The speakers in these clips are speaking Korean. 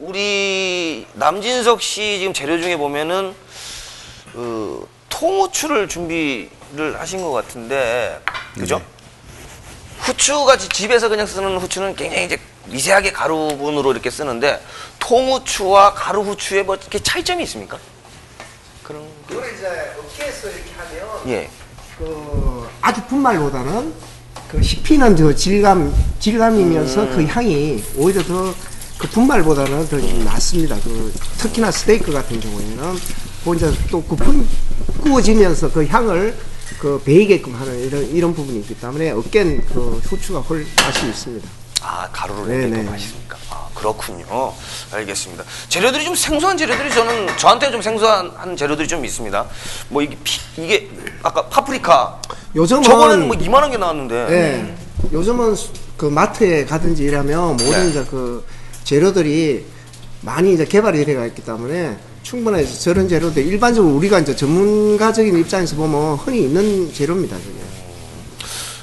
우리 남진석 씨 지금 재료 중에 보면은 그 통후추를 준비를 하신 것 같은데 그죠? 후추 같이 집에서 그냥 쓰는 후추는 굉장히 이제 미세하게 가루분으로 이렇게 쓰는데 통후추와 가루 후추에 뭐 이렇게 차이점이 있습니까? 그런 이걸 이제 업계에서 이렇게 하면 예. 그 아주 분말보다는 그 씹히는 저 질감 질감이면서 음. 그 향이 오히려 더 그 분말보다는 더 좀 낫습니다. 그 특히나 스테이크 같은 경우에는 그 이제 또 구분 구워지면서 그 향을 그 배이게끔 하는 이런 이런 부분이 있기 때문에 업계는 그 후추가 훨 맛이 있습니다. 아 가루를 게 맛있습니까? 아 그렇군요. 알겠습니다. 재료들이 좀 생소한 재료들이 저는 저한테 좀 생소한 한 재료들이 좀 있습니다. 뭐 이게 피, 이게 아까 파프리카 요즘은 저번에는 뭐 이만한 게 나왔는데 예. 요즘은 수- 그 마트에 가든지 이러면 모든 네. 이제 그 재료들이 많이 이제 개발이 되어 있기 때문에 충분히 저런 재료들 일반적으로 우리가 이제 전문가적인 입장에서 보면 흔히 있는 재료입니다. 저게.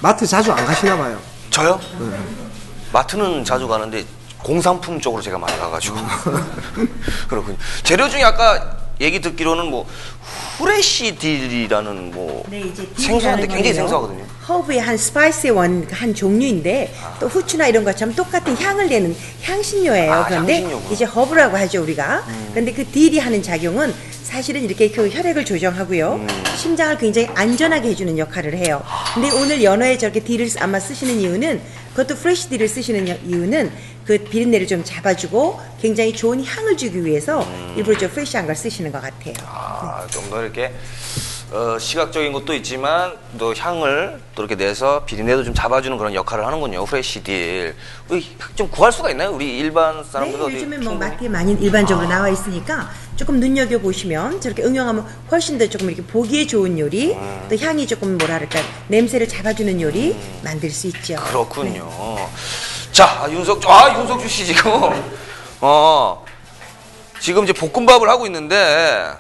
마트 자주 안 가시나 봐요. 저요? 마트는 자주 가는데 공산품 쪽으로 제가 많이 가가지고 그렇군요. 재료 중에 아까 얘기 듣기로는 뭐 후레쉬 딜이라는 뭐 네, 이제 생소한데 굉장히 생소하거든요. 허브의 한 스파이스의 원 한 종류인데 또 후추나 이런 것처럼 똑같은 향을 내는 향신료예요. 아, 그런데 향신료구나. 이제 허브라고 하죠 우리가. 음. 그런데 그 딜이 하는 작용은 사실은 이렇게 그 혈액을 조정하고요. 음. 심장을 굉장히 안전하게 해주는 역할을 해요. 근데 오늘 연어에 저렇게 딜을 아마 쓰시는 이유는 그것도 프레시 딜을 쓰시는 여- 이유는 그 비린내를 좀 잡아주고 굉장히 좋은 향을 주기 위해서 음. 일부러 좀 프레시한 걸 쓰시는 것 같아요. 아, 좀 더 이렇게 어, 시각적인 것도 있지만 또 향을 또 이렇게 내서 비린내도 좀 잡아주는 그런 역할을 하는군요. 후레쉬 딜. 우리 좀 구할 수가 있나요? 우리 일반 네, 사람들 어디 요즘에 뭐? 마트에 많이 일반적으로 나와 있으니까 조금 눈여겨 보시면 저렇게 응용하면 훨씬 더 조금 이렇게 보기에 좋은 요리, 음. 또 향이 조금 뭐랄까 냄새를 잡아주는 요리 만들 수 있죠. 그렇군요. 자, 윤석, 아, 윤석주 씨 지금, 어, 지금 이제 볶음밥을 하고 있는데,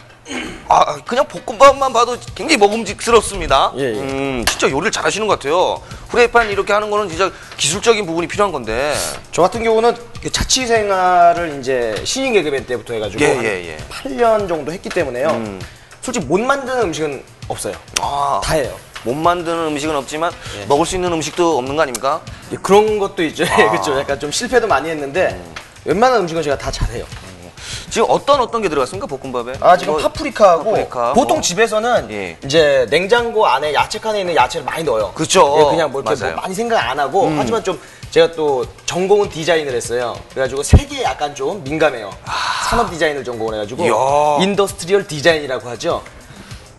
아, 그냥 볶음밥만 봐도 굉장히 먹음직스럽습니다. 예, 예. 음, 진짜 요리를 잘하시는 것 같아요. 후라이팬 이렇게 하는 거는 진짜 기술적인 부분이 필요한 건데. 저 같은 경우는 그 자취 생활을 이제 신인 개그맨 때부터 해가지고 예, 한 예, 예. 8년 정도 했기 때문에요. 음. 솔직히 못 만드는 음식은 없어요. 아, 다 해요. 못 만드는 음식은 없지만 예. 먹을 수 있는 음식도 없는 거 아닙니까? 예, 그런 것도 있죠. 아. 그렇죠. 약간 좀 실패도 많이 했는데 웬만한 음식은 제가 다 잘해요. 지금 어떤 어떤 게 들어갔습니까? 볶음밥에? 아 지금 뭐, 파프리카하고 파프리카, 보통 뭐. 집에서는 예. 이제 냉장고 안에 야채 칸에 있는 야채를 많이 넣어요. 그쵸. 예, 그냥 뭐 이렇게 맞아요. 음. 뭐 많이 생각 안 하고 하지만 좀 제가 또 전공은 디자인을 했어요. 그래가지고 색에 약간 좀 민감해요. 산업 디자인을 전공을 해가지고 아. 이야. 인더스트리얼 디자인이라고 하죠.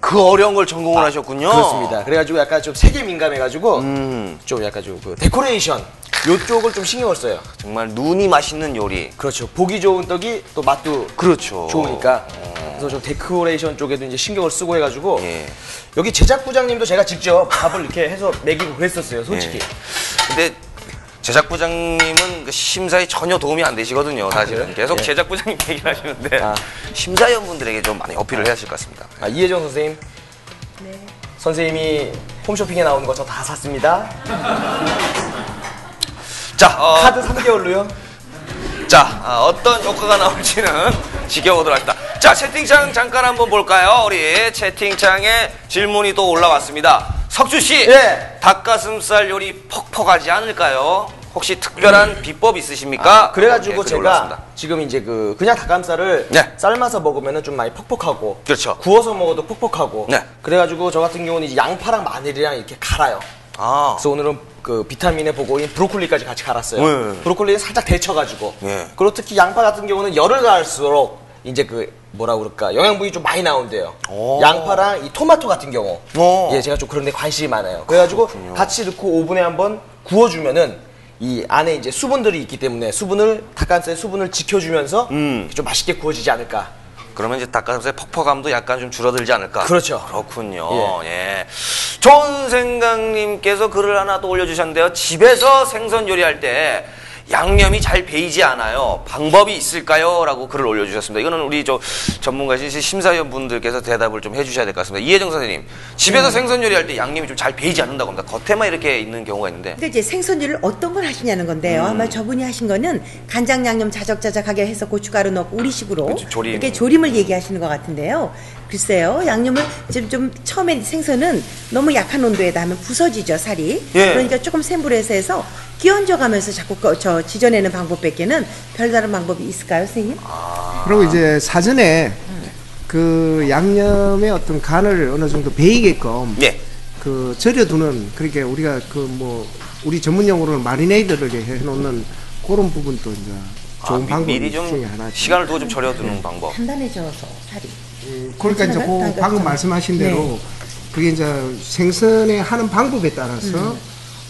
그 어려운 걸 전공을 하셨군요. 아, 그렇습니다. 그래가지고 약간 좀 색에 민감해가지고 음. 좀 약간 좀그 데코레이션 요쪽을 좀 신경을 써요. 정말 눈이 맛있는 요리. 그렇죠. 보기 좋은 떡이 또 맛도 그렇죠. 좋으니까. 그래서 좀 데코레이션 쪽에도 이제 신경을 쓰고 해가지고 예. 여기 제작 부장님도 제가 직접 밥을 이렇게 해서 먹이고 그랬었어요, 솔직히. 예. 근데 제작 부장님은 그 심사에 전혀 도움이 안 되시거든요, 사실은. 그래요? 계속 예. 제작 부장님 얘기를 하시는데 아. 심사위원분들에게 좀 많이 어필을 해야 하실 것 같습니다. 아, 이혜정 선생님. 네. 선생님이 홈쇼핑에 나오는 거 저 다 샀습니다. 자, 어, 카드 3개월로요. 자 어, 어떤 효과가 나올지는 지켜보도록 하겠습니다. 자, 채팅창 잠깐 한번 볼까요? 우리 채팅창에 질문이 또 올라왔습니다. 석주 씨, 예. 닭가슴살 요리 퍽퍽하지 않을까요? 혹시 특별한 비법 있으십니까? 아, 그래가지고 글이 제가 올라왔습니다. 지금 이제 그 그냥 닭가슴살을 네. 삶아서 먹으면 좀 많이 퍽퍽하고 그렇죠. 구워서 먹어도 퍽퍽하고 네. 그래가지고 저 같은 경우는 양파랑 마늘이랑 이렇게 갈아요. 아, 그래서 오늘은 그 비타민의 보고인 브로콜리까지 같이 갈았어요. 네. 브로콜리는 살짝 데쳐가지고. 예. 그리고 특히 양파 같은 경우는 열을 가할수록 이제 그 뭐라 그럴까 영양분이 좀 많이 나온대요. 오. 양파랑 이 토마토 같은 경우. 오. 예, 제가 좀 그런 데 관심이 많아요. 그래가지고 같이 넣고 오븐에 한번 구워주면은 이 안에 이제 수분들이 있기 때문에 수분을 닭가슴살 수분을 지켜주면서 음. 좀 맛있게 구워지지 않을까. 그러면 이제 닭가슴살 퍽퍽함도 약간 좀 줄어들지 않을까? 그렇죠. 그렇군요. 예. 좋은 생각님께서 글을 하나 또 올려주셨는데요. 집에서 생선 요리할 때 양념이 잘 배이지 않아요. 방법이 있을까요? 라고 글을 올려주셨습니다. 이거는 우리 저 전문가신 심사위원 분들께서 대답을 좀 해주셔야 될 것 같습니다. 이혜정 선생님, 집에서 생선 요리할 때 양념이 좀 잘 배이지 않는다고 합니다. 겉에만 이렇게 있는 경우가 있는데. 근데 이제 생선류를 어떤 걸 하시냐는 건데요. 아마 저분이 하신 거는 간장 양념 자적자적하게 해서 고춧가루 넣고 우리식으로 그렇죠, 조림. 이렇게 조림을 얘기하시는 것 같은데요. 글쎄요, 양념을 좀, 좀 처음에 생선은 너무 약한 온도에다 하면 부서지죠 살이. 예. 그러니까 조금 센 불에서 해서 끼얹어 가면서 자꾸 꺼- 저 지져내는 방법밖에는 별다른 방법이 있을까요, 선생님? 그리고 이제 사전에 그 양념의 어떤 간을 어느 정도 배이게끔 예. 그 절여두는 그러니까 우리가 그 뭐 우리 전문 용어로는 마리네이드를 해놓는 그런 부분도 이제 좋은 아, 미- 방법 미리 중에 좀 하나죠. 시간을 두고 좀 절여두는 방법. 단단해져서 살이. 그러니까 이제? 그 방금 좀. 말씀하신 대로 네. 그게 이제 생선에 하는 방법에 따라서 음.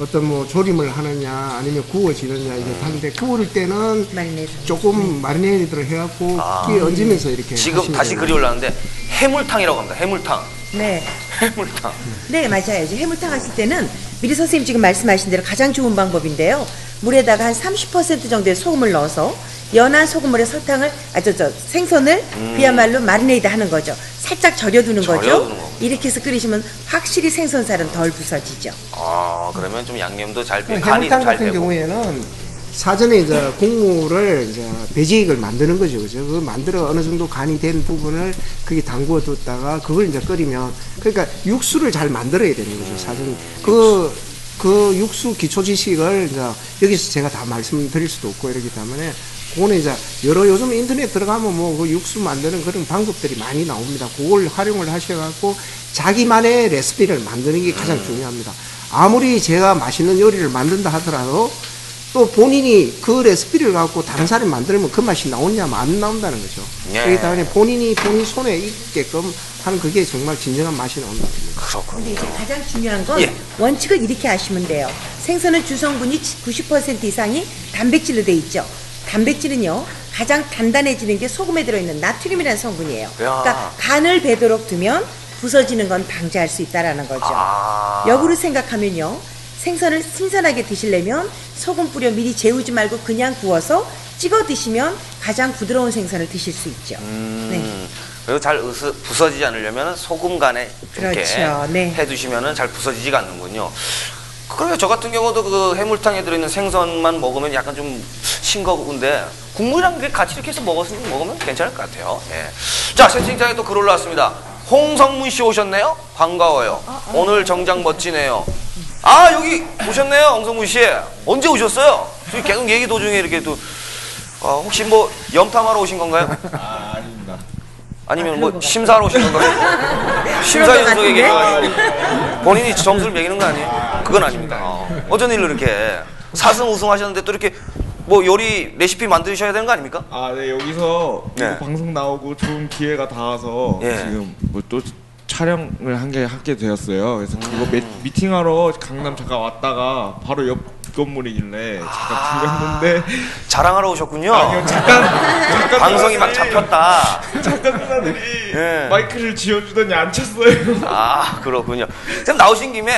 어떤 뭐 조림을 하느냐 아니면 구워지느냐 이게 다른데 구울 때는 마리네이드. 조금 마리네이드를 해갖고 끼 얹으면서 이렇게 아. 지금 하시면 다시 글이 올라왔는데 해물탕이라고 합니다. 해물탕. 네. 해물탕. 네, 맞아요. 이제 해물탕 하실 때는 미리 선생님 지금 말씀하신 대로 가장 좋은 방법인데요. 물에다가 한 30% 정도의 소금을 넣어서 연한 소금물에 설탕을 아저저 생선을 그야말로 마리네이드 하는 거죠. 살짝 절여두는 거죠. 음. 절여두는 거군요. 이렇게 해서 끓이시면 확실히 생선살은 덜 부서지죠. 아, 그러면 좀 양념도 잘 배, 간이 그 해물탕 잘 같은 되고. 경우에는 사전에 이제 국물을 이제 배지액을 만드는 거죠, 그죠? 그 만들어 어느 정도 간이 된 부분을 그게 담궈 뒀다가 그걸 이제 끓이면 그러니까 육수를 잘 만들어야 되는 거죠, 사전. 그, 그 육수 기초 지식을 이제 여기서 제가 다 말씀드릴 수도 없고 이러기 때문에 그거는 이제 여러 요즘 인터넷 들어가면 뭐 그 육수 만드는 그런 방법들이 많이 나옵니다. 그걸 활용을 하셔갖고 자기만의 레시피를 만드는 게 가장 중요합니다. 아무리 제가 맛있는 요리를 만든다 하더라도 또 본인이 그 레시피를 갖고 다른 사람이 만들면 그 맛이 나오냐면 안 나온다는 거죠. 예. 그렇기 때문에 본인이 본인 손에 있게끔 하는 그게 정말 진정한 맛이 나온다는 거죠. 그렇군요. 근데 이제 가장 중요한 건 예. 원칙을 이렇게 하시면 돼요. 생선은 주성분이 90% 이상이 단백질로 돼 있죠. 단백질은요 가장 단단해지는 게 소금에 들어있는 나트륨이라는 성분이에요. 그러니까 간을 배도록 두면 부서지는 건 방지할 수 있다라는 거죠. 아. 역으로 생각하면요 생선을 신선하게 드시려면 소금 뿌려 미리 재우지 말고 그냥 구워서 찍어 드시면 가장 부드러운 생선을 드실 수 있죠. 네. 음, 그리고 잘 으스, 부서지지 않으려면 소금 간에 이렇게 그렇죠. 네. 해두시면 잘 부서지지가 않는군요. 그러면 저 같은 경우도 그 해물탕에 들어있는 생선만 먹으면 약간 좀 싱거운데 국물이랑 그 같이 이렇게 해서 먹었으면 먹으면 괜찮을 것 같아요. 예. 자 채팅창에 또 글 올라왔습니다. 홍성문 씨 오셨네요. 반가워요. 오늘 정장 멋지네요. 아 여기 오셨네요, 홍성문 씨. 언제 오셨어요? 지금 계속 얘기 도중에 이렇게 또 어, 혹시 뭐 염탐하러 오신 건가요? 아, 아닙니다. 아니면 아, 뭐 심사하러 오신 건가요? 심사위원석에 같은데? 계셔가지고 본인이 점수를 매기는 거 아니에요? 그건 아닙니다. 어. 어쩐 일로 이렇게 사승 우승하셨는데 또 이렇게 뭐 요리 레시피 만드셔야 되는 거 아닙니까? 아, 네, 여기서 네. 방송 나오고 좋은 기회가 닿아서 예. 지금 뭐 또 촬영을 한 게 하게 되었어요. 그래서 그거 미, 미팅하러 강남 잠깐 왔다가 바로 옆 건물이길래 잠깐 들렸는데 자랑하러 오셨군요. 아니요, 잠깐 잠깐 방송이 막 잡혔다. 잠깐 누나들이 예. 마이크를 지어주더니 안 쳤어요. 아 그렇군요. 그럼 나오신 김에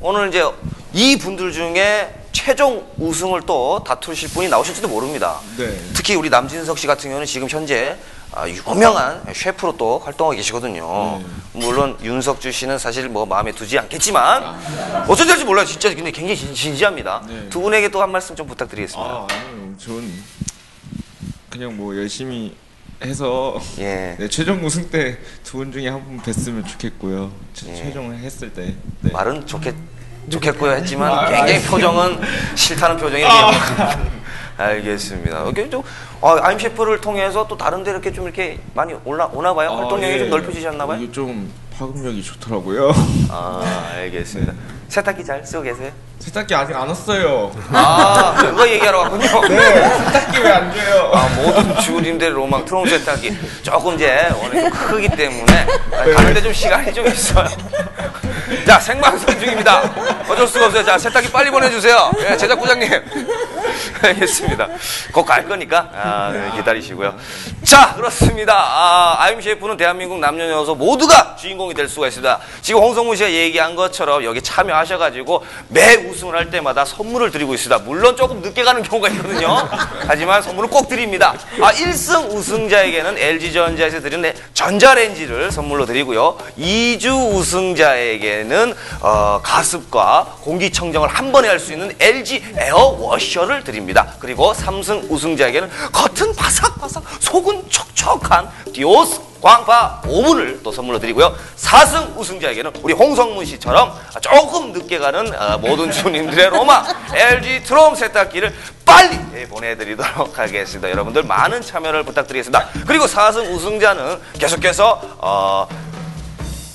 오늘 이제 이 분들 중에 최종 우승을 또 다투실 분이 나오실지도 모릅니다. 네. 특히 우리 남진석 씨 같은 경우는 지금 현재 아, 유명한 셰프로 또 활동하고 계시거든요. 물론 윤석주 씨는 사실 뭐 마음에 두지 않겠지만 어쩐 될지 몰라요. 진짜 근데 굉장히 진, 진지합니다. 네. 두 분에게 또 한 말씀 좀 부탁드리겠습니다. 아, 전 그냥 뭐 열심히 해서 예. 네, 최종 우승 때 두 분 중에 한 분 뵀으면 좋겠고요. 최- 예. 최종을 했을 때. 네. 말은 좋겠 좋겠고요 했지만 아, 굉장히 알겠습니다. 표정은 싫다는 표정이 이렇게 알겠습니다. 이게 좀 아, 아임 셰프를 통해서 또 다른 데 이렇게 좀 이렇게 많이 올라 오나 봐요. 아, 활동량이 예. 좀 넓혀지셨나 봐요. 좀 파급력이 좋더라고요. 아, 알겠습니다. 세탁기 잘 쓰고 계세요? 세탁기 아직 안 왔어요. 아, 그거 얘기하러 왔군요. 네, 세탁기 왜안 줘요? 아, 모든 주부님들의 로망 트롬 세탁기 조금 이제 오늘 좀 크기 때문에 가는데 좀 시간이 좀 있어요. 자, 생방송 중입니다. 어쩔 수가 없어요. 자, 세탁기 빨리 보내주세요. 예, 제작부장님. 알겠습니다. 곧 갈 거니까 아, 네, 기다리시고요. 자, 그렇습니다. 아, 아임 셰프는 대한민국 남녀노소 모두가 주인공이 될 수가 있습니다. 지금 홍성문 씨가 얘기한 것처럼 여기 참여하셔가지고 매 우승을 할 때마다 선물을 드리고 있습니다. 물론 조금 늦게 가는 경우가 있거든요. 하지만 선물을 꼭 드립니다. 아, 1승 우승자에게는 LG전자에서 드리는 전자레인지를 선물로 드리고요. 2주 우승자에게는 어, 가습과 공기청정을 한 번에 할 수 있는 LG 에어워셔를 드립니다. 그리고 3승 우승자에게는 겉은 바삭바삭 속은 촉촉한 디오스 광파 오븐을 또 선물로 드리고요. 4승 우승자에게는 우리 홍성문 씨처럼 조금 늦게 가는 어, 모든 주님들의 로마 LG 트롬 세탁기를 빨리 예, 보내드리도록 하겠습니다. 여러분들 많은 참여를 부탁드리겠습니다. 그리고 4승 우승자는 계속해서 어,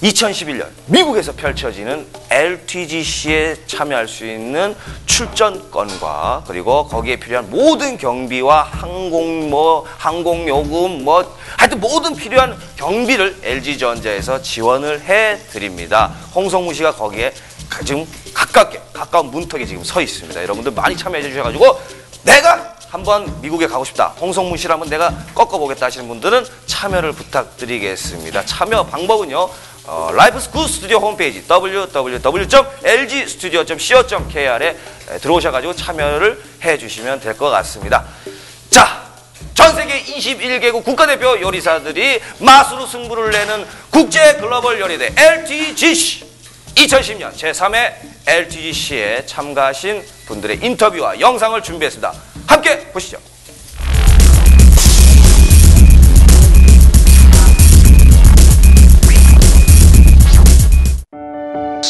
2011년 미국에서 펼쳐지는 LTGC에 참여할 수 있는 출전권과 그리고 거기에 필요한 모든 경비와 항공 뭐 항공 요금 뭐 하여튼 모든 필요한 경비를 LG전자에서 지원을 해 드립니다. 홍성무 씨가 거기에 가- 지금 가깝게 가까운 문턱에 지금 서 있습니다. 여러분들 많이 참여해 주셔 가지고 내가 한번 미국에 가고 싶다. 홍성문 씨를 한번 내가 꺾어보겠다 하시는 분들은 참여를 부탁드리겠습니다. 참여 방법은요. 어, 라이프 스쿨 스튜디오 홈페이지 www.lgstudio.co.kr에 들어오셔가지고 참여를 해주시면 될 것 같습니다. 자, 전 세계 21개국 국가대표 요리사들이 맛으로 승부를 내는 국제 글로벌 요리대 LTGC 2010년 제3회 LTGC에 참가하신 분들의 인터뷰와 영상을 준비했습니다. 함께 보시죠.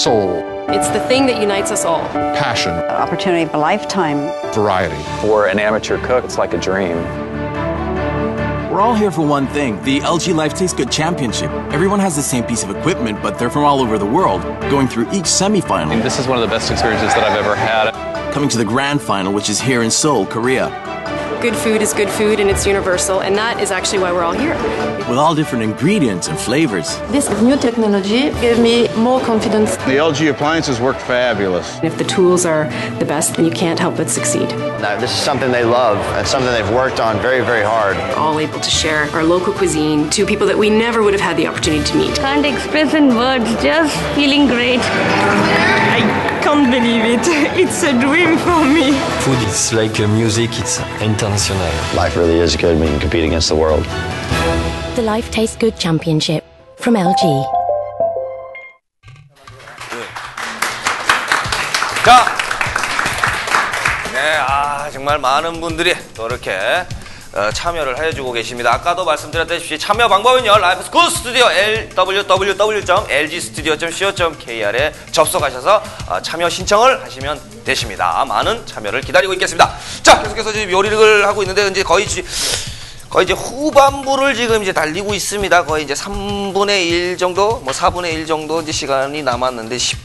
Soul, It's the thing that unites us all. passion, opportunity of a lifetime. variety. For an amateur cook, it's like a dream. We're all here for one thing the LG Life Tastes Good Championship. Everyone has the same piece of equipment, but they're from all over the world, going through each semifinal, And This is one of the best experiences that I've ever had. coming to the grand final, which is here in Seoul, Korea. Good food is good food and it's universal, and that is actually why we're all here. With all different ingredients and flavors. This new technology gave me more confidence. The LG appliances work fabulous. If the tools are the best, then you can't help but succeed. Now, this is something they love and something they've worked on very, very hard. We're all able to share our local cuisine to people that we never would have had the opportunity to meet. Can't express in words, just feeling great. I can't believe it. It's a dream for me. Food is like uh, music, it's international. Life really is good when you compete against the world. The Life Tastes Good Championship from LG. 자, 네, 아 정말 많은 분들이 또 이렇게 어, 참여를 해주고 계십니다. 아까도 말씀드렸다시피 참여 방법은요. 라이프 스쿨 스튜디오 www.lgstudio.co.kr에 접속하셔서 어, 참여 신청을 하시면 되십니다. 많은 참여를 기다리고 있겠습니다. 자, 계속해서 지금 요리를 하고 있는데 이제 거의 지- 거의 이제 후반부를 지금 이제 달리고 있습니다. 거의 이제 3분의 1 정도, 뭐 4분의 1 정도 이제 시간이 남았는데 10,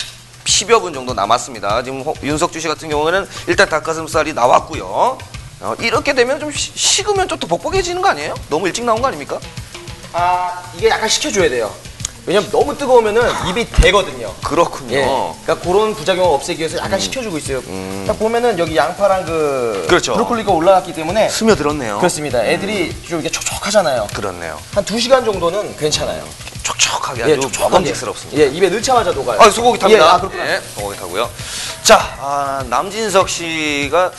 10여 분 정도 남았습니다. 지금 홍- 윤석주 씨 같은 경우에는 일단 닭가슴살이 나왔고요. 어, 이렇게 되면 좀 시- 식으면 좀더 뻑뻑해지는 거 아니에요? 너무 일찍 나온 거 아닙니까? 아 이게 약간 식혀줘야 돼요. 왜냐면 너무 뜨거우면은 입이 대거든요. 그렇군요. 예. 그러니까 그런 부작용을 없애기 위해서 약간 식혀주고 있어요. 딱 보면은 여기 양파랑 그 음. 그렇죠. 브로콜리가 올라갔기 때문에 스며들었네요. 그렇습니다. 애들이 좀 이게 촉촉하잖아요. 그렇네요. 한 두 시간 정도는 괜찮아요. 촉촉하게 예, 아주. 먹음직스럽습니다. 예, 입에 넣자마자 녹아요. 아, 소고기 탑니다. 예, 아, 그렇구나. 예, 소고기 타고요. 자, 아, 남진석 씨가